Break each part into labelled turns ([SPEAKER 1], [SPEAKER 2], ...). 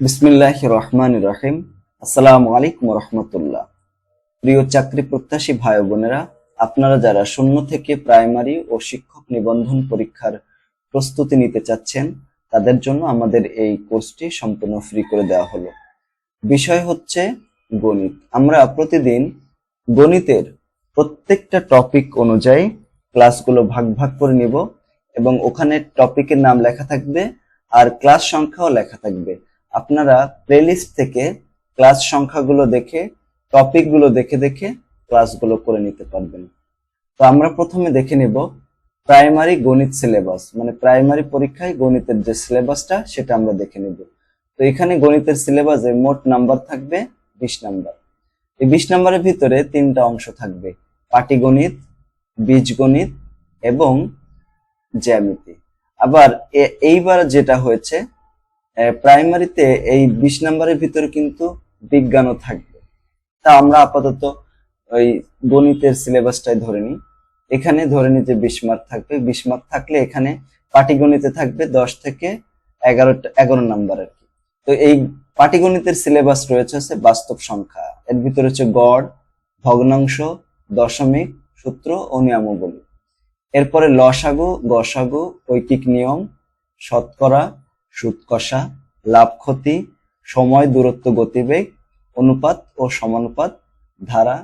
[SPEAKER 1] বিসমিল্লাহ রহমান রহিম আসসালামু আলাইকুম রহমতুল্লাহ প্রিয় চাকরি প্রত্যাশী ভাই বোনেরা, আপনারা যারা শূন্য থেকে প্রাইমারি ও শিক্ষক নিবন্ধন পরীক্ষার প্রস্তুতি নিতে চাচ্ছেন, তাদের জন্য আমাদের এই কোর্সটি সম্পূর্ণ ফ্রি করে দেওয়া হলো। বিষয় হচ্ছে গণিত। আমরা প্রতিদিন গণিতের প্রত্যেকটা টপিক অনুযায়ী ক্লাসগুলো ভাগ ভাগ করে নিব এবং ওখানে টপিকের নাম লেখা থাকবে আর ক্লাস সংখ্যাও লেখা থাকবে। আপনারা প্লেলিস্ট থেকে ক্লাস সংখ্যাগুলো দেখে টপিকগুলো দেখে দেখে ক্লাসগুলো করে নিতে পারবেন। তো আমরা প্রথমে দেখে নেব প্রাইমারি গণিত সিলেবাস মানে প্রাইমারি পরীক্ষায় গণিতের যে সিলেবাসটা সেটা আমরা দেখে নেব। তো এখানে গণিতের সিলেবাসে মোট নাম্বার থাকবে বিশ নাম্বার এই বিশ নাম্বারের ভিতরে তিনটা অংশ থাকবে, পাটিগণিত, বীজগণিত এবং জ্যামিতি। আবার এইবার যেটা হয়েছে প্রাইমারিতে এই বিশ নাম্বারের ভিতরে কিন্তু বিজ্ঞানও থাকবে। তা আমরা আপাতত ওই গণিতের সিলেবাসটাই ধরে নিই। এখানে ধরে যে বিশ মার্ক থাকবে। বিশ মার্ক থাকলে এখানে পাটিগণিতে থাকবে দশ থেকে এগারোটা এগারো নাম্বার আর কি। তো এই পাটিগণিতের সিলেবাস রয়েছে হচ্ছে বাস্তব সংখ্যা। এর ভিতরে হচ্ছে গড়, ভগ্নাংশ, দশমিক, সূত্র ও নিয়মাবলী। এরপরে লসাগু, গসাগু ঐকিক নিয়ম, শতকরা সুদ কষা, লাভ ক্ষতি, সময় দূরত্ব গতিবেগ, অনুপাত ও সমানুপাত, ধারা,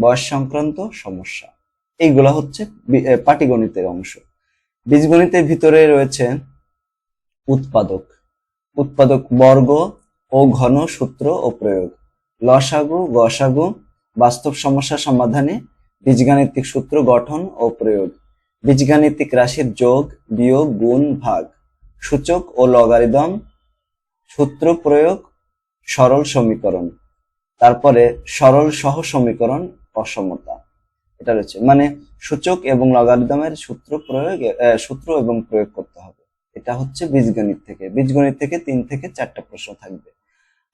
[SPEAKER 1] বয়স সংক্রান্ত সমস্যা। এইগুলা হচ্ছে পাটিগণিতের অংশ। বীজগণিতের ভিতরে রয়েছে উৎপাদক। উৎপাদক বর্গ ও ঘন সূত্র ও প্রয়োগ। লসাগু, গসাগু, বাস্তব সমস্যা সমাধানে বীজগাণিতিক সূত্র গঠন ও প্রয়োগ। বীজগাণিতিক রাশির যোগ, বিয়োগ, গুণ, ভাগ। সূচক ও লগারিদম, সূত্র প্রয়োগ, সরল সমীকরণ। তারপরে সরল সহ সমীকরণ, অসমতা। এটা রয়েছে। মানে সূচক এবং লগারিদমের সূত্র প্রয়োগ সূত্র এবং প্রয়োগ করতে হবে। এটা হচ্ছে বীজগণিত থেকে। বীজগণিত থেকে তিন থেকে চারটা প্রশ্ন থাকবে।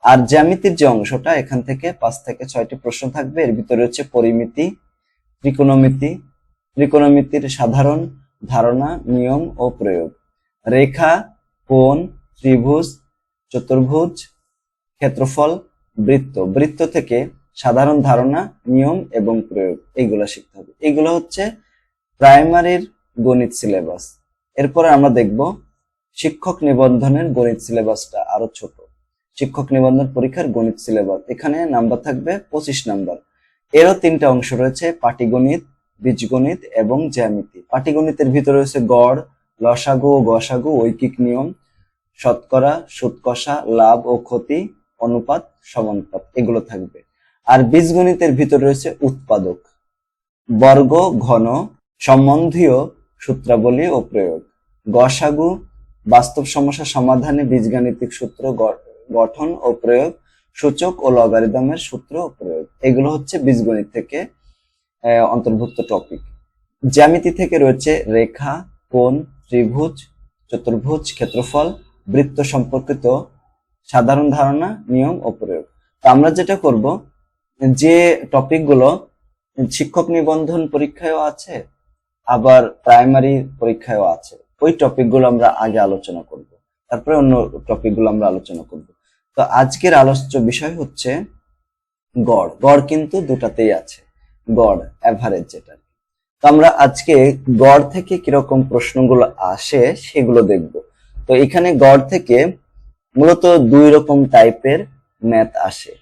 [SPEAKER 1] আর জ্যামিতির যে অংশটা, এখান থেকে পাঁচ থেকে ছয়টি প্রশ্ন থাকবে। এর ভিতরে হচ্ছে পরিমিতি, ত্রিকোণমিতি। ত্রিকোণমিতির সাধারণ ধারণা, নিয়ম ও প্রয়োগ। রেখা, কোণ, ত্রিভুজ, চতুর্ভুজ, ক্ষেত্রফল, বৃত্ত। বৃত্ত থেকে সাধারণ ধারণা, নিয়ম এবং প্রয়োগ, এইগুলো শিখতে হবে। এইগুলো হচ্ছে প্রাইমারির গণিত সিলেবাস। এরপরে আমরা দেখব শিক্ষক নিবন্ধনের গণিত সিলেবাসটা আরও ছোট। শিক্ষক নিবন্ধন পরীক্ষার গণিত সিলেবাস। এখানে নাম্বার থাকবে পঁচিশ নাম্বার। এরও তিনটা অংশ রয়েছে, পাটিগণিত, বীজগণিত এবং জ্যামিতি। পাটিগণিতের ভিতরে রয়েছে গড় লসাগু ও গসাগু ঐকিক নিয়ম, শতকরা সুদ কষা লাভ ও ক্ষতি, অনুপাত, সমানুপাত, এগুলো থাকবে। আর বীজগণিতের ভিতরে রয়েছে উৎপাদক। বর্গ, ঘন, সম্বন্ধীয় সূত্রাবলী ও প্রয়োগ। গসাগু বাস্তব সমস্যা সমাধানে বীজগাণিতিক সূত্র গঠন ও প্রয়োগ, সূচক ও লগারিদমের সূত্র ও প্রয়োগ। এগুলো হচ্ছে বীজগণিত থেকে অন্তর্ভুক্ত টপিক জ্যামিতি থেকে রয়েছে রেখা, কোণ ত্রিভুজ, চতুর্ভুজ, ক্ষেত্রফল, বৃত্ত সম্পর্কিত সাধারণ ধারণা, নিয়ম ও প্রয়োগ। তো আমরা যেটা করব, যে টপিকগুলো শিক্ষক নিবন্ধন পরীক্ষায়ও আছে, আবার প্রাইমারি পরীক্ষায়ও আছে, ওই টপিকগুলো আমরা আগে আলোচনা করব। তারপরে অন্য টপিকগুলো আমরা আলোচনা করব। তো আজকের আলোচ্য বিষয় হচ্ছে গড়। গড় কিন্তু দুটাতেই আছে। গড় অ্যাভারেজ যেটা। তো আমরা আজকে গড় থেকে কীরকম প্রশ্নগুলো আসে সেগুলো দেখব। তো এখানে গড় থেকে মূলত দুই রকম টাইপের ম্যাথ আসে।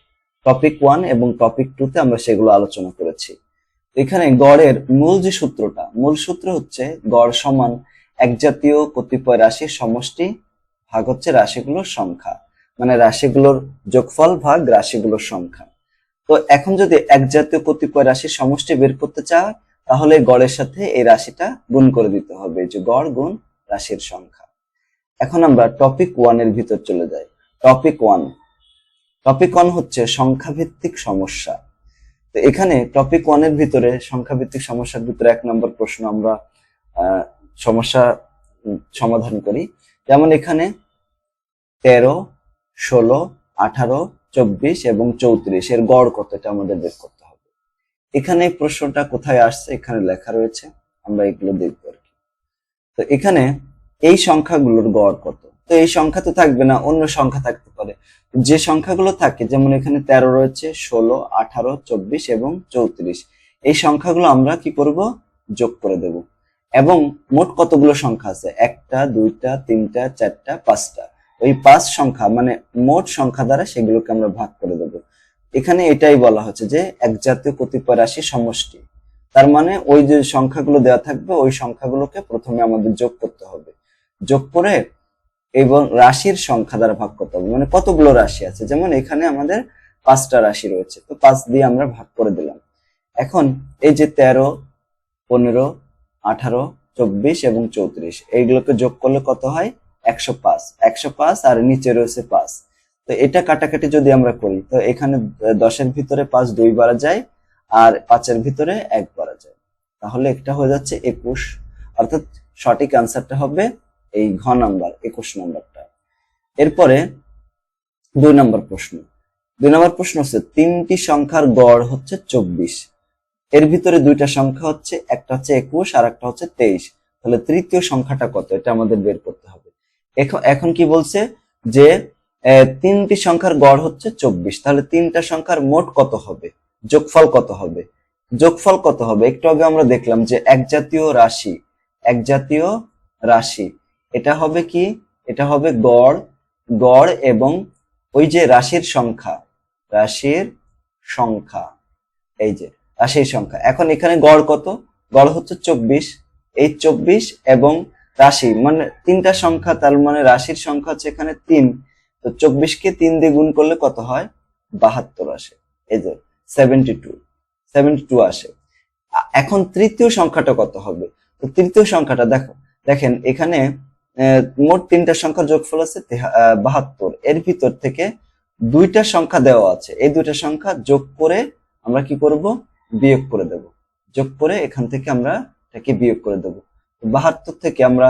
[SPEAKER 1] টপিক ওয়ান এবং টপিক টু তে আমরা সেগুলো আলোচনা করেছি। এখানে গড়ের মূল যে সূত্রটা, মূল সূত্র হচ্ছে গড় সমান এক জাতীয় কতিপয় রাশির সমষ্টি ভাগ হচ্ছে রাশিগুলোর সংখ্যা। মানে রাশিগুলোর যোগফল ভাগ রাশিগুলোর সংখ্যা। তো এখন যদি এক জাতীয় কতিপয় রাশির সমষ্টি বের করতে চায় তাহলে গড়ের সাথে এই রাশিটা গুণ করে দিতে হবে, যে গড় গুণ রাশির সংখ্যা। এখন আমরা টপিক ওয়ানের ভিতর চলে যাই। টপিক ওয়ান টপিক ওয়ান হচ্ছে সংখ্যাভিত্তিক সমস্যা। তো এখানে টপিক ওয়ানের ভিতরে সংখ্যাভিত্তিক সমস্যার ভিতরে এক নম্বর প্রশ্ন আমরা সমস্যা সমাধান করি। যেমন এখানে তেরো, ষোলো, আঠারো, চব্বিশ এবং চৌত্রিশ, এর গড় কত এটা আমাদের বের করতে এখানে প্রশ্নটা কোথায় আসছে? এখানে লেখা রয়েছে। আমরা এগুলো দেখব আর কি। তো এখানে এই সংখ্যাগুলোর গড় কত? তো এই সংখ্যা তো থাকবে না, অন্য সংখ্যা থাকতে পারে। যে সংখ্যাগুলো থাকে, যেমন এখানে তেরো রয়েছে, ষোলো, আঠারো, চব্বিশ এবং চৌত্রিশ। এই সংখ্যাগুলো আমরা কি করব? যোগ করে দেব। এবং মোট কতগুলো সংখ্যা আছে? একটা, দুইটা, তিনটা, চারটা, পাঁচটা। ওই পাঁচ সংখ্যা মানে মোট সংখ্যা দ্বারা সেগুলোকে আমরা ভাগ করে দেব। এখানে এটাই বলা হচ্ছে যে এক জাতীয় কতিপয় রাশি সমষ্টি। তার মানে ওই যে সংখ্যাগুলো দেওয়া থাকবে, ওই সংখ্যাগুলোকে প্রথমে আমাদের যোগ করতে হবে। যোগ করে এবং রাশির সংখ্যা দ্বারা ভাগ করতে হবে। মানে কতগুলো রাশি আছে? যেমন এখানে আমাদের পাঁচটা রাশি রয়েছে। তো পাঁচ দিয়ে আমরা ভাগ করে দিলাম। এখন এই যে তেরো, পনেরো, আঠারো, চব্বিশ এবং চৌত্রিশ, এইগুলোকে যোগ করলে কত হয়? একশো পাঁচ। একশো পাঁচ আর নিচে রয়েছে পাঁচ। তো এটা কাটাকাটি যদি আমরা করি, তো এখানে দশের ভিতরে পাঁচ দুই বারা যায় আর পাঁচের ভিতরে এক বারা যায়। তাহলে একটা হয়ে যাচ্ছে একুশ। অর্থাৎ সঠিক আনসারটা হবে এই ঘ নাম্বার, একুশ নাম্বারটা। এরপরে দুই নম্বর প্রশ্ন। দুই নম্বর প্রশ্ন হচ্ছে, তিনটি সংখ্যার গড় হচ্ছে চব্বিশ। এর ভিতরে দুইটা সংখ্যা হচ্ছে, একটা হচ্ছে একুশ আর একটা হচ্ছে তেইশ। তাহলে তৃতীয় সংখ্যাটা কত? এটা আমাদের বের করতে হবে। এখন কি বলছে? যে তিনটি সংখ্যার গড় হচ্ছে চব্বিশ। তাহলে তিনটা সংখ্যার মোট কত হবে? যোগফল কত হবে? যোগফল কত হবে? একটু আগে আমরা দেখলাম যে এক জাতীয় রাশি, এক জাতীয় রাশি। এটা হবে কি? এটা হবে গড় গড় এবং ওই যে রাশির সংখ্যা রাশির সংখ্যা। এই যে রাশির সংখ্যা। এখন এখানে গড় কত? গড় হচ্ছে চব্বিশ। এই চব্বিশ এবং রাশি মানে তিনটা সংখ্যা, তার মানে রাশির সংখ্যা হচ্ছে এখানে তিন। তো চব্বিশকে তিন দিয়ে গুণ করলে কত হয়? বাহাত্তর আসে। এই যে সেভেন্টি টু সেভেন্টি টু আসে এখন তৃতীয় সংখ্যাটা কত হবে? তো তৃতীয় সংখ্যাটা দেখো, দেখেন এখানে মোট তিনটা সংখ্যার যোগফল আছে বাহাত্তর। এর ভিতর থেকে দুইটা সংখ্যা দেওয়া আছে। এই দুইটা সংখ্যা যোগ করে আমরা কি করব? বিয়োগ করে দেব। যোগ করে এখান থেকে আমরা এটাকে বিয়োগ করে দেব। বাহাত্তর থেকে আমরা,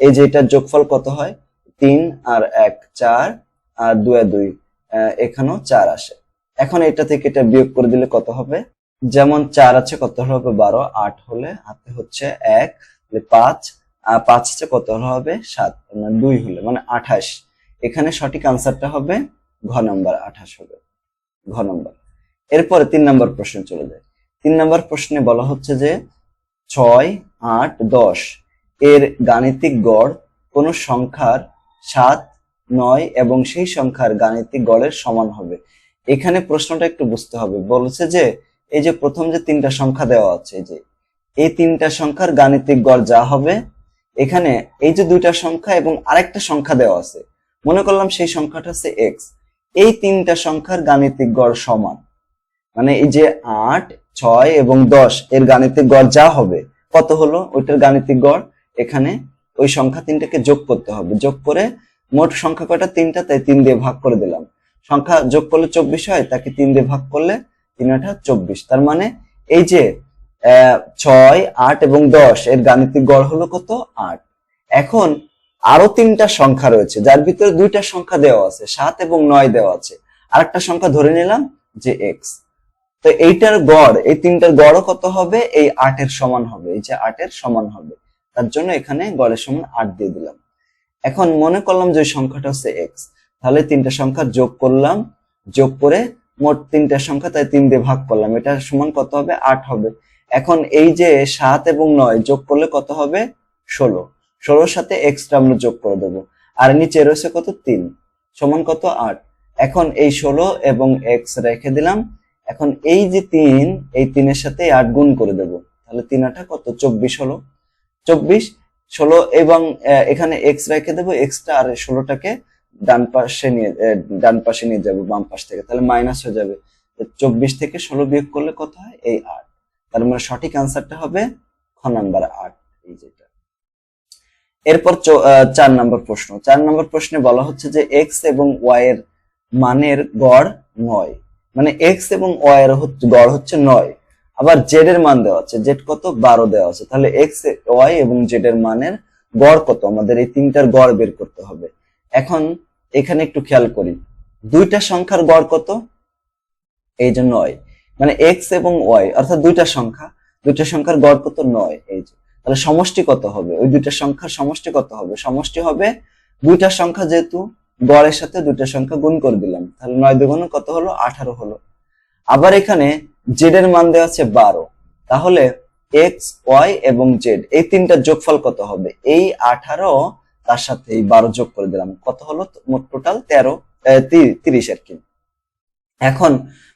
[SPEAKER 1] এই যে এটার যোগফল কত হয়? তিন আর এক, চার আর আর দুই এখানেও চার আসে। এখন এটা থেকে এটা বিয়োগ করে দিলে কত হবে? যেমন চার আছে, কত হবে বারো? আট হলে হাতে হচ্ছে এক পাঁচ। আর পাঁচ আছে, কত হবে? সাত মানে দুই হলে মানে আঠাশ। এখানে সঠিক আনসারটা হবে, ঘ নম্বর আঠাশ হবে। ঘ নম্বর। এরপরে তিন নম্বর প্রশ্ন চলে যায় তিন নম্বর প্রশ্নে বলা হচ্ছে যে ছয়, আট, দশ, এর গাণিতিক গড় কোন সংখ্যার সাত নয় এবং সেই সংখ্যার গাণিতিক গড়ের সমান হবে। এখানে প্রশ্নটা একটু বুঝতে হবে। বলছে যে, এই যে প্রথম যে তিনটা সংখ্যা দেওয়া আছে যে, এই তিনটা সংখ্যার গাণিতিক গড় যা হবে, এখানে এই যে দুইটা সংখ্যা এবং আরেকটা সংখ্যা দেওয়া আছে, মনে করলাম সেই সংখ্যাটা হচ্ছে এক্স এই তিনটা সংখ্যার গাণিতিক গড় সমান। মানে এই যে আট, ছয় এবং দশ, এর গাণিতিক গড় যা হবে, কত হলো? ওইটার গাণিতিক গড়, এখানে ওই সংখ্যা তিনটাকে যোগ করতে হবে। যোগ করে মোট সংখ্যা কয়টা? তিনটা, তাই তিন দিয়ে ভাগ করে দিলাম। সংখ্যা যোগ করলে চব্বিশ হয়, তাকে তিন দিয়ে ভাগ করলে তিন আঠা চব্বিশ। তার মানে এই যে ছয়, আট এবং দশ, এর গাণিতিক গড় হলো কত? আট। এখন আরও তিনটা সংখ্যা রয়েছে, যার ভিতরে দুইটা সংখ্যা দেওয়া আছে, সাত এবং নয় দেওয়া আছে। আরেকটা সংখ্যা ধরে নিলাম যে এক্স তো এইটার গড়, এই তিনটার গড়ও কত হবে? এই আটের সমান হবে, এই যে আটের সমান হবে। তার জন্য এখানে গড়ের সমান আট দিয়ে দিলাম। এখন মনে করলাম যে সংখ্যাটা হচ্ছে এক্স তাহলে তিনটা সংখ্যা যোগ করলাম, যোগ করে মোট তিনটা সংখ্যা, তাই তিন দিয়ে ভাগ করলাম। এটা সমান কত হবে? আট হবে। এখন এই যে সাত এবং নয় যোগ করলে কত হবে? ষোলো। ষোলোর সাথে এক্সট্রা আমরা যোগ করে দেবো। আর নিচে রয়েছে কত? তিন। সমান কত? আট। এখন এই ষোলো এবং এক্স রেখে দিলাম। এখন এই যে তিন, এই তিনের সাথে আট গুণ করে দেব। তাহলে তিন আটা কত? চব্বিশ হলো। চব্বিশ। ষোলো এবং এখানে এক্স রেখে দেবো এক্সটা আর ষোলোটাকে ডান পাশে নিয়ে ডান পাশে নিয়ে যাব, বাম পাশ থেকে। তাহলে মাইনাস হয়ে যাবে। চব্বিশ থেকে ষোলো বিয়োগ করলে কত হয়? এই আট। তার মানে সঠিক আনসারটা হবে খ নাম্বার আট, এই যেটা এরপর চার নম্বর প্রশ্ন। চার নম্বর প্রশ্নে বলা হচ্ছে যে এক্স এবং ওয়াই এর মানের গড় নয়। মানে এক্স এবং ওয়াই এর গড় হচ্ছে নয়। আবার জেড এর মান দেওয়া আছে জেড কত? বারো দেওয়া আছে। তাহলে এক্স ওয়াই এবং জেড এর মানের গড় কত? আমাদের এই তিনটার গড় বের করতে হবে। এখন এখানে একটু খেয়াল করি। দুইটা সংখ্যার গড় কত? এই যে নয়। মানে এক্স এবং ওয়াই অর্থাৎ দুইটা সংখ্যা। দুইটা সংখ্যার গড় কত? নয়। এই যে। তাহলে সমষ্টি কত হবে? ওই দুইটা সংখ্যার সমষ্টি কত হবে? সমষ্টি হবে দুইটা সংখ্যা যেহেতু, গড়ের সাথে দুইটা সংখ্যা গুণ করে দিলাম। তাহলে নয় দুগুণ কত হলো? আঠারো হলো। আবার এখানে জেড এর মান দেওয়া আছে বারো। তাহলে এক্স, ওয়াই এবং জেড, এই তিনটা যোগফল কত হবে? এই আঠারো, তার সাথে এই বারো যোগ করে দিলাম। কত হলো? মোট টোটাল তেরো তিরিশ আর কি। এখন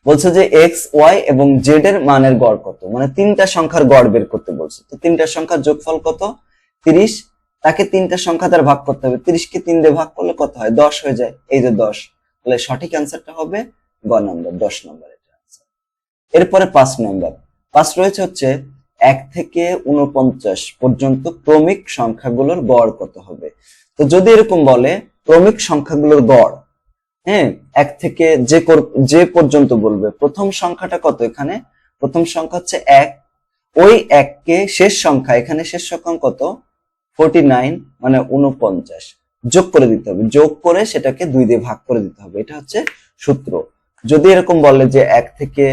[SPEAKER 1] বলছে যে এক্স, ওয়াই এবং জেড এর মানের গড় কত? মানে তিনটা সংখ্যার গড় বের করতে বলছে। তো তিনটা সংখ্যার যোগফল কত? তিরিশ। তাকে তিনটা সংখ্যা দ্বারা ভাগ করতে হবে। তিরিশ কে তিন দিয়ে ভাগ করলে কত হয়? দশ হয়ে যায়। এই যে দশ। তাহলে সঠিক অ্যান্সারটা হবে গ নম্বর, দশ নম্বর। এরপরে পাঁচ নম্বর। পাঁচ রয়েছে হচ্ছে এক থেকে উনপঞ্চাশ পর্যন্ত ক্রমিক সংখ্যাগুলোর গড় কত হবে। তো যদি এরকম বলে ক্রমিক সংখ্যাগুলোর গড় হ্যাঁ এক থেকে যে যে পর্যন্ত বলবে, প্রথম সংখ্যাটা কত এখানে? প্রথম সংখ্যা হচ্ছে এক। ওই এককে শেষ সংখ্যা, এখানে শেষ সংখ্যা কত? ফোরটি নাইন মানে উনপঞ্চাশ যোগ করে দিতে হবে। যোগ করে সেটাকে দুই দিয়ে ভাগ করে দিতে হবে। এটা হচ্ছে সূত্র। যদি এরকম বলে যে এক থেকে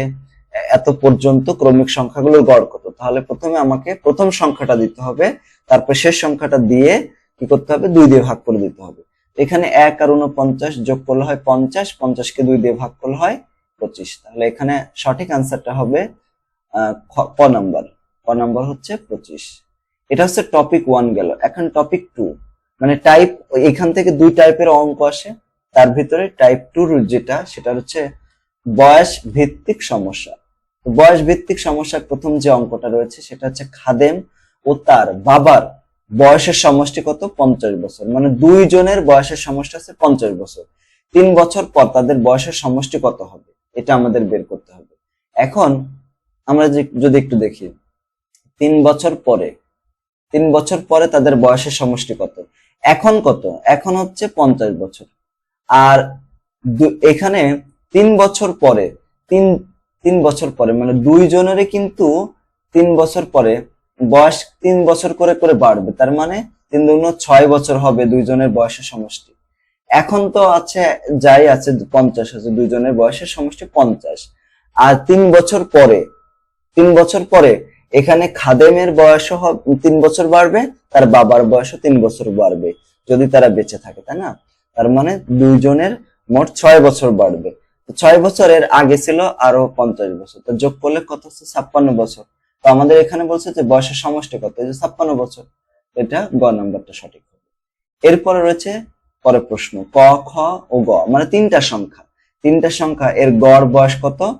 [SPEAKER 1] এত পর্যন্ত ক্রমিক সংখ্যাগুলোর গড় কত তাহলে প্রথমে আমাকে প্রথম সংখ্যাটা দিতে হবে, তারপর শেষ সংখ্যাটা দিয়ে কি করতে হবে? দুই দিয়ে ভাগ করে দিতে হবে। এখানে এক আর উনপঞ্চাশ যোগ করলে হয় পঞ্চাশ, পঞ্চাশকে দুই দিয়ে ভাগ করলে হয় পঁচিশ। তাহলে এখানে সঠিক আনসারটা হবে ক নাম্বার। ক নাম্বার হচ্ছে পঁচিশ। এটা হচ্ছে টপিক ওয়ান গেল। এখন টপিক টু মানে টাইপ এখান থেকে দুই টাইপের অঙ্ক আসে। তার ভিতরে টাইপ টু যেটা, সেটা হচ্ছে বয়স ভিত্তিক সমস্যা। বয়স ভিত্তিক সমস্যার প্রথম যে অঙ্কটা রয়েছে, সেটা হচ্ছে খাদেম ও তার বাবার বয়সের সমষ্টি কত? পঞ্চাশ বছর। মানে দুই জনের বয়সের সমষ্টি আছে পঞ্চাশ বছর। তিন বছর পর তাদের বয়সের সমষ্টি কত হবে? এটা আমাদের বের করতে হবে। এখন আমরা যদি একটু দেখি, তিন বছর পরে, তিন বছর পরে তাদের বয়সের সমষ্টি কত? এখন কত? এখন হচ্ছে পঞ্চাশ বছর। আর এখানে তিন বছর পরে, তিন তিন বছর পরে মানে দুইজনেরই কিন্তু তিন বছর পরে, বয়স তিন বছর করে করে বাড়বে। তার মানে তিন দুগুণ ছয় বছর হবে দুইজনের বয়সের সমষ্টি। এখন তো আছে, যাই আছে, পঞ্চাশ আছে, দুইজনের বয়সের সমষ্টি পঞ্চাশ। আর তিন বছর পরে, তিন বছর পরে এখানে খাদেমের বয়সও তিন বছর বাড়বে, তার বাবার বয়সও তিন বছর বাড়বে, যদি তারা বেঁচে থাকে, তাই না? তার মানে দুইজনের মোট ছয় বছর বাড়বে। ছয় বছরের আগে ছিল, আরও পঞ্চাশ বছর। তো যোগ করলে কত হচ্ছে? ছাপ্পান্ন বছর। তো আমাদের এখানে বলছে যে বয়সের সমষ্টি কত? এই যে ছাপ্পান্ন বছর। এটা গ নাম্বারটা সঠিক হবে। এরপরে রয়েছে পরের প্রশ্ন, ক, খ ও গ মানে তিনটা সংখ্যা। তিনটা সংখ্যা, এর গড় বয়স কত?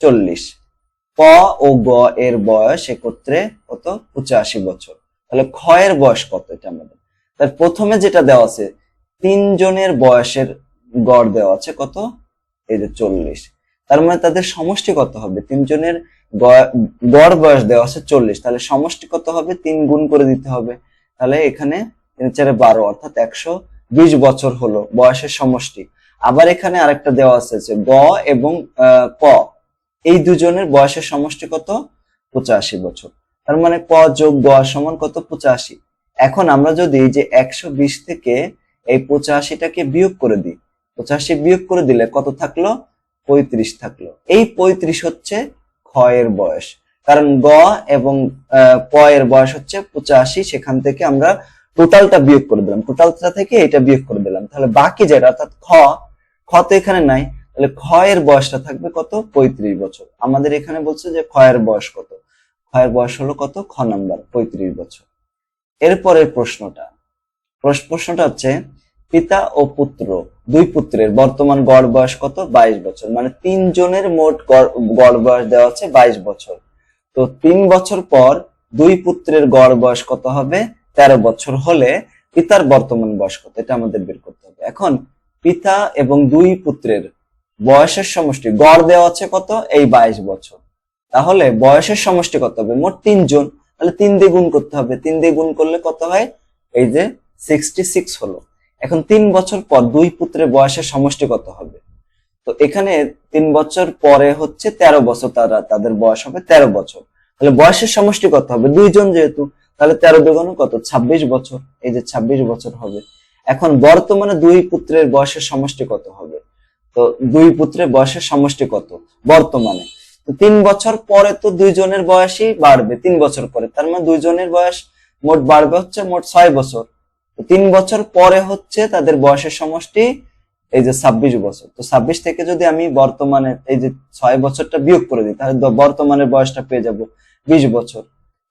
[SPEAKER 1] চল্লিশ। ক ও গ এর বয়স একত্রে কত? পঁচাশি বছর। তাহলে খ এর বয়স কত এটা আমাদের? তার প্রথমে যেটা দেওয়া আছে, তিনজনের বয়সের গড় দেওয়া আছে কত? এই যে চল্লিশ। তার মানে তাদের সমষ্টি কত হবে? তিনজনের গড় বয়স দেওয়া আছে চল্লিশ। তাহলে সমষ্টি কত হবে? তিন গুণ করে দিতে হবে। তাহলে এখানে তিন চারে বারো, অর্থাৎ একশো বিশ বছর হলো বয়সের সমষ্টি। আবার এখানে আরেকটা দেওয়া আছে যে গ এবং ক। এই দুজনের বয়সের সমষ্টি কত? পঁচাশি বছর। তার মানে ক যোগ গ সমান কত? পঁচাশি। এখন আমরা যদি যে একশো বিশ থেকে এই পঁচাশিটাকে বিয়োগ করে দিই পঁচাশি বিয়োগ করে দিলে কত থাকল? পঁয়ত্রিশ থাকল। এই পঁয়ত্রিশ হচ্ছে এর বয়স। কারণ গ এবং এর বয়স হচ্ছে পঁচাশি, সেখান থেকে আমরা টোটালটা বিয়োগ করে দিলাম। টোটালটা থেকে এটা বিয়োগ করে দিলাম। তাহলে বাকি যেটা, অর্থাৎ খ খ তো এখানে নাই। তাহলে এর বয়সটা থাকবে কত? পঁয়ত্রিশ বছর। আমাদের এখানে বলছে যে এর বয়স কত? এর বয়স হলো কত? খ নাম্বার, পঁয়ত্রিশ বছর। এরপরের প্রশ্নটা। প্রশ- প্রশ্নটা হচ্ছে পিতা ও পুত্র, দুই পুত্রের। বর্তমান গড় বয়স কত? বাইশ বছর। মানে তিনজনের মোট গড় বয়স দেওয়া আছে বাইশ বছর। তো তিন বছর পর দুই পুত্রের গড় বয়স কত হবে? তেরো বছর হলে পিতার বর্তমান বয়স কত? এটা আমাদের বের করতে হবে। এখন পিতা এবং দুই পুত্রের বয়সের সমষ্টি, গড় দেওয়া আছে কত? এই বাইশ বছর। তাহলে বয়সের সমষ্টি কত হবে? মোট তিনজন। তাহলে তিন দিয়ে গুণ করতে হবে। তিন দিয়ে গুণ করলে কত হয়? এই যে সিক্সটি সিক্স হলো। এখন তিন বছর পর দুই পুত্রের বয়সের সমষ্টি কত হবে? তো এখানে তিন বছর পরে হচ্ছে তেরো বছর তারা তাদের বয়স হবে তেরো বছর। তাহলে বয়সের সমষ্টি কত হবে? দুইজন যেহেতু, তাহলে তেরো দুগুণ কত? ছাব্বিশ বছর। এই যে ছাব্বিশ বছর হবে। এখন বর্তমানে দুই পুত্রের বয়সের সমষ্টি কত হবে? তো দুই পুত্রের বয়সের সমষ্টি কত? বর্তমানে। তো তিন বছর পরে তো দুইজনের বয়সই বাড়বে, তিন বছর পরে। তার মানে দুইজনের বয়স মোট বাড়বে হচ্ছে মোট ছয় বছর। তিন বছর পরে হচ্ছে তাদের বয়সের সমষ্টি এই যে ছাব্বিশ বছর। তো ছাব্বিশ থেকে যদি আমি বর্তমানে এই যে ছয় বছরটা বিয়োগ করে দিই, তাহলে বর্তমানের বয়সটা পেয়ে যাব বিশ বছর।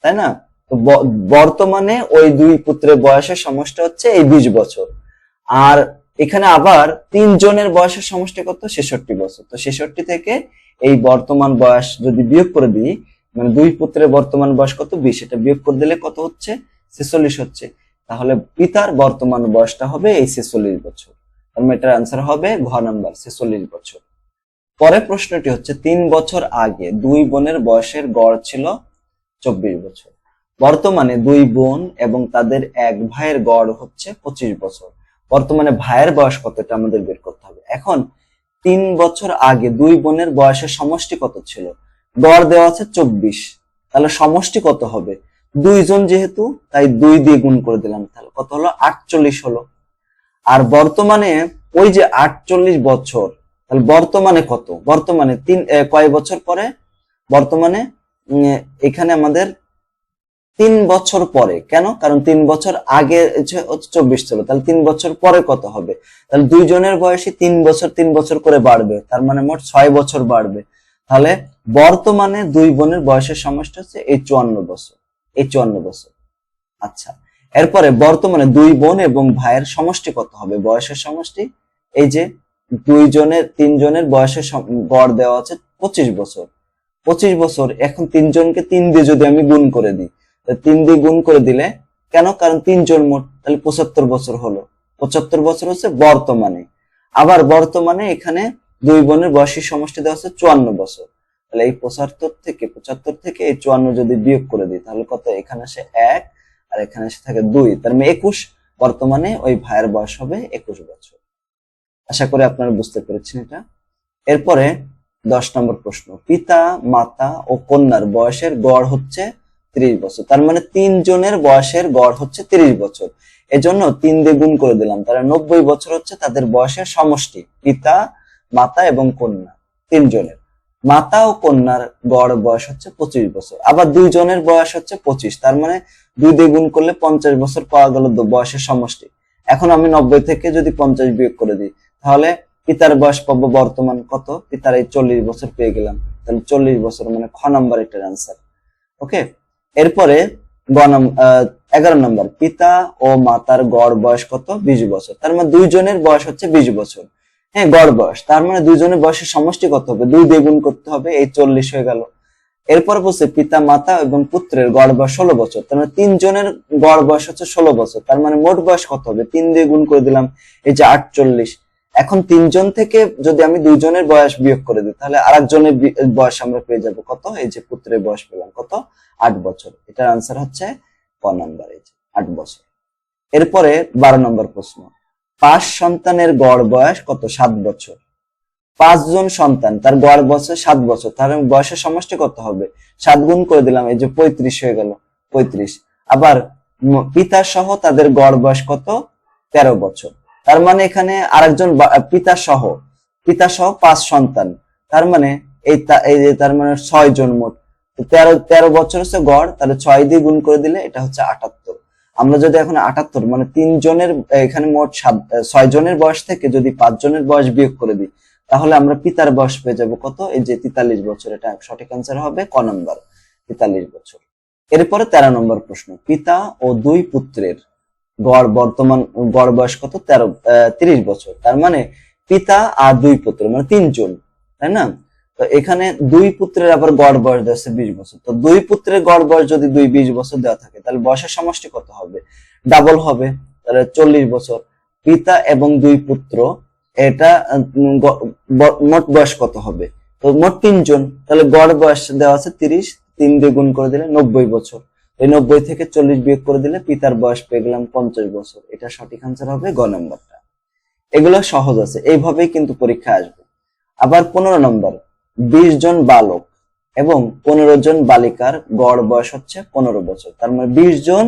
[SPEAKER 1] তাই না? তো বর্তমানে ওই দুই পুত্রের বয়সের সমষ্টি হচ্ছে এই বিশ বছর। আর এখানে আবার তিনজনের বয়সের সমষ্টি কত? ছেষট্টি বছর। তো ছেষট্টি থেকে এই বর্তমান বয়স যদি বিয়োগ করে দিই মানে দুই পুত্রের বর্তমান বয়স কত? বিশ। এটা বিয়োগ করে দিলে কত হচ্ছে? ছেচল্লিশ হচ্ছে। তাহলে পিতার বর্তমান বয়সটা হবে এই ছেচল্লিশ বছর। তার মানে এটার আনসার হবে ঘ নাম্বার ছেচল্লিশ বছর। পরের প্রশ্নটি হচ্ছে, তিন বছর আগে দুই বোনের বয়সের গড় ছিল চব্বিশ বছর। বর্তমানে দুই বোন এবং তাদের এক ভাইয়ের গড় হচ্ছে পঁচিশ বছর। বর্তমানে ভাইয়ের বয়স কত এটা আমাদের বের করতে হবে। এখন তিন বছর আগে দুই বোনের বয়সের সমষ্টি কত ছিল? গড় দেওয়া আছে চব্বিশ। তাহলে সমষ্টি কত হবে? দুইজন যেহেতু, তাই দুই দিয়ে গুণ করে দিলাম। তাহলে কত হলো? আটচল্লিশ হলো। আর বর্তমানে ওই যে আটচল্লিশ বছর, তাহলে বর্তমানে কত? বর্তমানে তিন কয় বছর পরে? বর্তমানে এখানে আমাদের তিন বছর পরে। কেন? কারণ তিন বছর আগে চব্বিশ ছিল। তাহলে তিন বছর পরে কত হবে? তাহলে দুইজনের বয়সী তিন বছর তিন বছর করে বাড়বে। তার মানে মোট ছয় বছর বাড়বে। তাহলে বর্তমানে দুই বোনের বয়সের সমষ্টি হচ্ছে এই চুয়ান্ন বছর। এই চুয়ান্ন বছর। আচ্ছা এরপরে বর্তমানে দুই বোন এবং ভাইয়ের সমষ্টি কত হবে? বয়সের সমষ্টি? এই যে দুইজনের তিনজনের বয়সের গড় দেওয়া আছে পঁচিশ বছর। পঁচিশ বছর, এখন তিনজনকে তিন দিয়ে যদি আমি গুণ করে দিই তিন দিয়ে গুণ করে দিলে কেন? কারণ তিনজন মোট, তাহলে পঁচাত্তর বছর হলো। পঁচাত্তর বছর হচ্ছে বর্তমানে। আবার বর্তমানে এখানে দুই বোনের বয়সের সমষ্টি দেওয়া আছে চুয়ান্ন বছর। তাহলে এই পঁচাত্তর থেকে পঁচাত্তর থেকে এই চুয়ান্ন যদি বিয়োগ করে দিই, তাহলে কত? এখানে আসে এক আর এখানে এসে থাকে দুই। তার মানে একুশ বর্তমানে ওই ভাইয়ের বয়স হবে একুশ বছর। আশা করি আপনারা বুঝতে পেরেছেন এটা। এরপরে দশ নম্বর প্রশ্ন। পিতা, মাতা ও কন্যার বয়সের গড় হচ্ছে ত্রিশ বছর। তার মানে তিনজনের বয়সের গড় হচ্ছে ত্রিশ বছর। এজন্য তিন দিয়ে গুণ করে দিলাম। তারা নব্বই বছর হচ্ছে তাদের বয়সের সমষ্টি। পিতা, মাতা এবং কন্যা তিনজনের। মাতা ও কন্যার গড় বয়স হচ্ছে পঁচিশ বছর, আবার দুইজনের বয়স হচ্ছে পঁচিশ, তার মানে দুই দিয়ে গুণ করলে পঞ্চাশ বছর পাওয়া গেল বয়সের সমষ্টি। এখন আমি নব্বই থেকে যদি পঞ্চাশ বিয়োগ করে দিই, তাহলে পিতার বয়স পাবো বর্তমান কত? পিতার এই চল্লিশ বছর পেয়ে গেলাম, তাহলে চল্লিশ বছর মানে খ নাম্বার এটার আনসার ওকে এরপরে এগারো নম্বর, পিতা ও মাতার গড় বয়স কত? বিশ বছর, তার মানে দুইজনের বয়স হচ্ছে বিশ বছর। হ্যাঁ গড় বয়স। তার মানে দুইজনের বয়সের সমষ্টি কত হবে? দুই দিয়ে গুণ করতে হবে, এই চল্লিশ হয়ে গেল। এরপর বলছে পিতা, মাতা এবং পুত্রের গড় বয়স ষোলো বছর। তার মানে তিনজনের গড় বয়স হচ্ছে ষোলো বছর। তার মানে মোট বয়স কত হবে? তিন দিয়ে গুণ করে দিলাম, এই যে আটচল্লিশ। এখন তিনজন থেকে যদি আমি দুইজনের বয়স বিয়োগ করে দিই, তাহলে আর একজনের বয়স আমরা পেয়ে যাব কত? এই যে পুত্রের বয়স পেলাম কত? আট বছর। এটার আনসার হচ্ছে ক নাম্বার এই যে আট বছর। এরপরে বারো নম্বর প্রশ্ন। পাঁচ সন্তানের গড় বয়স কত? সাত বছর। পাঁচজন সন্তান, তার গড় বছর সাত বছর, তার বয়সের সমষ্টি কত হবে? সাত গুণ করে দিলাম, এই যে পঁয়ত্রিশ হয়ে গেল, পঁয়ত্রিশ। আবার পিতা সহ তাদের গড় বয়স কত? তেরো বছর। তার মানে এখানে আরেকজন পিতা সহ পিতা সহ পাঁচ সন্তান। তার মানে এই এই যে তার মানে ছয় জন মোট তেরো তেরো বছর হচ্ছে গড়, তাহলে ছয় দিয়ে গুণ করে দিলে এটা হচ্ছে আটাত্তর। আমরা যদি এখন আটাত্তর মানে তিন জনের, এখানে মোট সাত ছয় জনের বয়স থেকে যদি পাঁচ জনের বয়স বিয়োগ করে দিই, তাহলে আমরা পিতার বয়স পেয়ে যাব কত? এই যে তেতাল্লিশ বছর, এটা সঠিক আনসার হবে ক নম্বর? তেতাল্লিশ বছর। এরপরে তেরো নম্বর প্রশ্ন, পিতা ও দুই পুত্রের গড় বর্তমান, গড় বয়স কত? তেরো তিরিশ বছর। তার মানে পিতা আর দুই পুত্র মানে তিনজন, তাই না? তো এখানে দুই পুত্রের আবার গড় বয়স দেওয়া বিশ বছর। তো দুই পুত্রের গড় বয়স যদি দুই বিশ বছর দেওয়া থাকে, তাহলে বয়সের সমষ্টি কত হবে? ডাবল হবে, তাহলে চল্লিশ বছর। পিতা এবং দুই পুত্র, এটা মোট বয়স কত হবে? তো মোট তিনজন, তাহলে গড় বয়স দেওয়া আছে তিরিশ, তিন দিয়ে গুণ করে দিলে নব্বই বছর। এই নব্বই থেকে চল্লিশ বিয়োগ করে দিলে পিতার বয়স পেয়ে গেলাম পঞ্চাশ বছর। এটা সঠিক আনসার হবে গ নম্বরটা। এগুলো সহজ আছে, এইভাবেই কিন্তু পরীক্ষা আসবে। আবার পনেরো নম্বর বিশ জন বালক এবং পনেরো জন বালিকার গড় বয়স হচ্ছে পনেরো বছর। তার মানে বিশ জন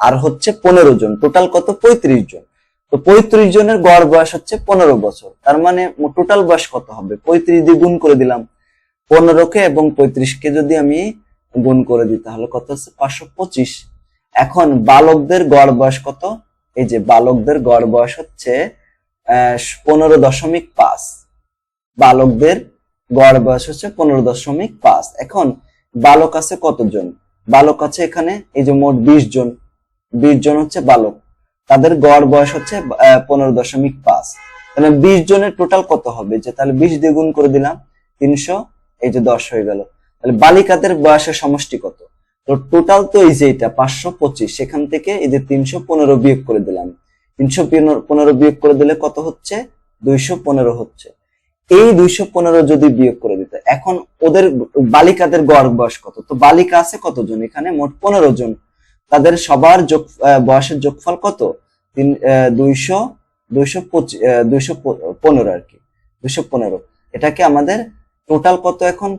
[SPEAKER 1] আর হচ্ছে পনেরো জন। টোটাল কত? পঁয়ত্রিশ জন। তো পঁয়ত্রিশ জনের গড় বয়স হচ্ছে পনেরো বছর। তার মানে টোটাল বয়স কত হবে? পঁয়ত্রিশ দিয়ে গুণ করে দিলাম পনেরোকে এবং পঁয়ত্রিশকে যদি আমি গুণ করে দিই, তাহলে কত হচ্ছে পাঁচশো পঁচিশ। এখন বালকদের গড় বয়স কত? এই যে বালকদের গড় বয়স হচ্ছে পনেরো দশমিক পাঁচ। বালকদের গড় বয়স হচ্ছে পনেরো দশমিক পাঁচ। এখন বালক আছে কতজন? বালক আছে এখানে, এই যে মোট বিশ জন। বিশ জন হচ্ছে বালক। তাদের গড় বয়স হচ্ছে পনেরো দশমিক পাঁচ। তাহলে বিশ জনের টোটাল কত হবে? যে তাহলে বিশ দিয়ে গুণ করে দিলাম, তিনশো, এই যে দশ হয়ে গেল। তাহলে বালিকাদের বয়সের সমষ্টি কত? তো টোটাল তো এই যে এটা, পাঁচশো পঁচিশ। সেখান থেকে এই যে তিনশো পনেরো বিয়োগ করে দিলাম। তিনশো পনেরো বিয়োগ করে দিলে কত হচ্ছে? দুইশো পনেরো হচ্ছে। এই দুইশো পনেরো যদি বিয়োগ করে দিতে, এখন ওদের বালিকাদের গড় বয়স কত? তো বালিকা আছে কতজন? এখানে মোট পনেরো জন। তাদের সবার যোগ বয়সের যোগফল কত? তিন দুইশো দুইশো পঁচিশ দুইশো পনেরো আর কি। দুইশো পনেরো। এটাকে আমাদের টোটাল কত এখন?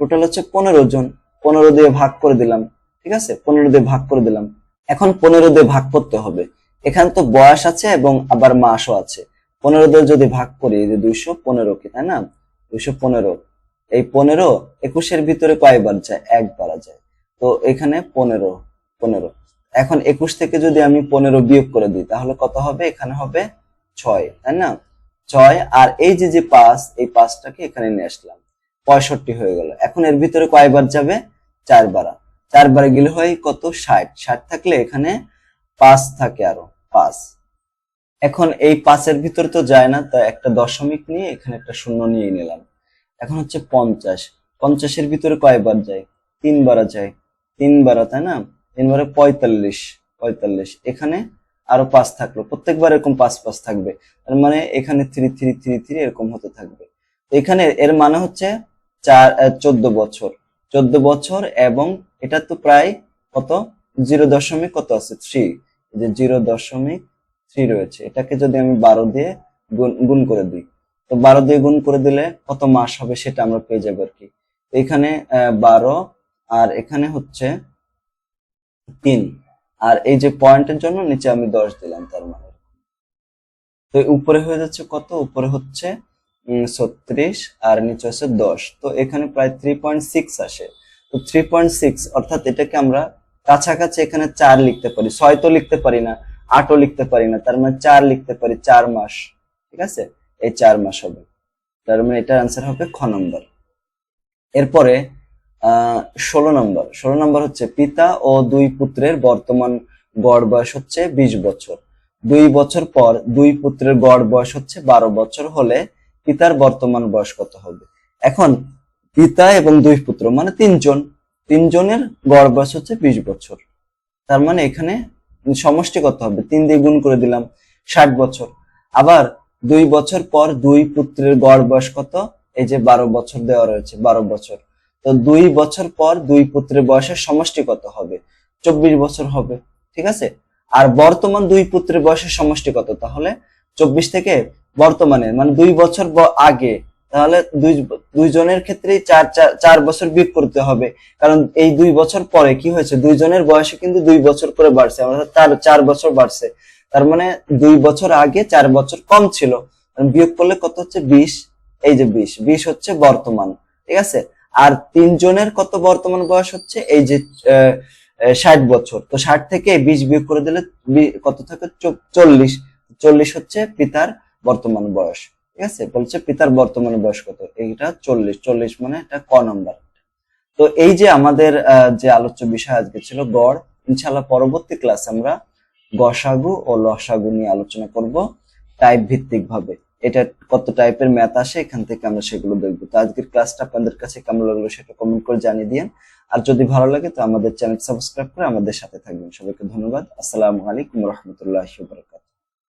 [SPEAKER 1] টোটাল হচ্ছে পনেরো জন। পনেরো দিয়ে ভাগ করে দিলাম। ঠিক আছে? পনেরো দিয়ে ভাগ করে দিলাম। এখন পনেরো দিয়ে ভাগ করতে হবে। এখানে তো বয়স আছে এবং আবার মাসও আছে। পনেরো দিয়ে যদি ভাগ করি যে দুইশো পনেরো কি তাই না? দুইশো পনেরো। এই পনেরো একুশের ভিতরে কয়বার যায়? একবার যায়। তো এখানে পনেরো পনেরো। এখন একুশ থেকে যদি আমি পনেরো বিয়োগ করে দিই, তাহলে কত হবে? এখানে হবে ছয়, তাই না? ছয়, আর এই যে যে পাঁচ, এই পাঁচটাকে এখানে নিয়ে আসলাম। পঁয়ষট্টি হয়ে গেল। এখন এর ভিতরে কয়বার যাবে? চারবার। চারবারে গেলে হয় কত? ষাট। ষাট থাকলে এখানে পাঁচ থাকে আরও, পাঁচ। এখন এই পাঁচের ভিতরে তো যায় না, তাই একটা দশমিক নিয়ে এখানে একটা শূন্য নিয়ে নিলাম। এখন হচ্ছে পঞ্চাশ। পঞ্চাশের ভিতরে কয়বার যায়? তিনবার যায়। তিনবার তাই না? তিনবারে পঁয়তাল্লিশ পঁয়তাল্লিশ। এখানে আরও পাঁচ থাকল। প্রত্যেকবার এরকম পাঁচ পাঁচ থাকবে। তার মানে এখানে থ্রি থ্রি থ্রি থ্রি এরকম হতে থাকবে। এখানে এর মানে হচ্ছে চার চোদ্দ বছর। চোদ্দ বছর এবং এটা তো প্রায় কত? জিরো দশমিক কত আছে? থ্রি। যে জিরো দশমিক থ্রি রয়েছে। এটাকে যদি আমি বারো দিয়ে গুণ করে দিই, তো বারো দিয়ে গুণ করে দিলে কত মাস হবে সেটা আমরা পেয়ে যাব আর কি। এখানে বারো, আর এখানে হচ্ছে তিন। আর এই যে পয়েন্টের জন্য নিচে আমি দশ দিলাম তার মানে। তো উপরে হয়ে যাচ্ছে কত? উপরে হচ্ছে ছত্রিশ, আর নিচে হচ্ছে দশ। তো এখানে প্রায় থ্রি পয়েন্ট সিক্স আসে। তো থ্রি পয়েন্ট সিক্স অর্থাৎ এটাকে আমরা কাছাকাছি এখানে চার লিখতে পারি। ছয় তো লিখতে পারি না। আটও লিখতে পারি না, তার মানে চার লিখতে পারি, চার মাস। ঠিক আছে? এই চার মাস হবে। তার মানে এটার আনসার হবে খ নম্বর। এরপরে ষোলো নম্বর। ষোলো নম্বর হচ্ছে পিতা ও দুই পুত্রের বর্তমান গড় বয়স হচ্ছে বিশ বছর। দুই বছর পর দুই পুত্রের গড় বয়স হচ্ছে বারো বছর হলে পিতার বর্তমান বয়স কত হবে? এখন, পিতা এবং দুই পুত্র মানে তিনজন। তিনজনের গড় বয়স হচ্ছে বিশ বছর। তার মানে এখানে সমষ্টি কত হবে? তিন দিয়ে গুণ করে দিলাম ষাট বছর। আবার দুই বছর পর দুই পুত্রের গড় বয়স কত? এই যে বারো বছর দেওয়া রয়েছে, বারো বছর। তো দুই বছর পর দুই পুত্রের বয়সের সমষ্টি কত হবে? চব্বিশ বছর হবে, ঠিক আছে? আর বর্তমান দুই পুত্রের বয়সের সমষ্টি কত তাহলে? চব্বিশ থেকে বর্তমানে মানে দুই বছর আগে তাহলে দুই, দুইজনের ক্ষেত্রে চার চার বছর বিয়োগ করতে হবে। কারণ এই দুই বছর পরে কি হয়েছে? দুইজনের বয়সে কিন্তু দুই বছর করে বাড়ছে, অর্থাৎ তার চার বছর বাড়ছে। তার মানে দুই বছর আগে চার বছর কম ছিল। বিয়োগ করলে কত হচ্ছে? বিশ। এই যে বিশ। বিশ হচ্ছে বর্তমান, ঠিক আছে? আর তিনজনের কত বর্তমান বয়স হচ্ছে? এই যে ষাট বছর। তো ষাট থেকে বিশ বিয়োগ করে দিলে কত থাকে? চল্লিশ। চল্লিশ হচ্ছে পিতার বর্তমান বয়স। ঠিক আছে? বলছে পিতার বর্তমান বয়স কত? এইটা চল্লিশ। চল্লিশ মানে এটা ক নম্বর। তো এই যে আমাদের যে আলোচ্য বিষয় আজকে ছিল গড় ইনশাল্লাহ পরবর্তী ক্লাস আমরা গসাগু ও লসাগু নিয়ে আলোচনা করব টাইপ ভিত্তিক ভাবে। এটা কত টাইপের ম্যাথ আসে, এখান থেকে আমরা সেগুলো দেখব। তো আজকের ক্লাসটা আপনাদের কাছে কেমন লাগল সেটা কমেন্ট করে জানিয়ে দিন আর যদি ভালো লাগে তো আমাদের চ্যানেল সাবস্ক্রাইব করে আমাদের সাথে থাকবেন। সবাইকে ধন্যবাদ। আসসালামু আলাইকুম রহমতুল্লাহ বরকাত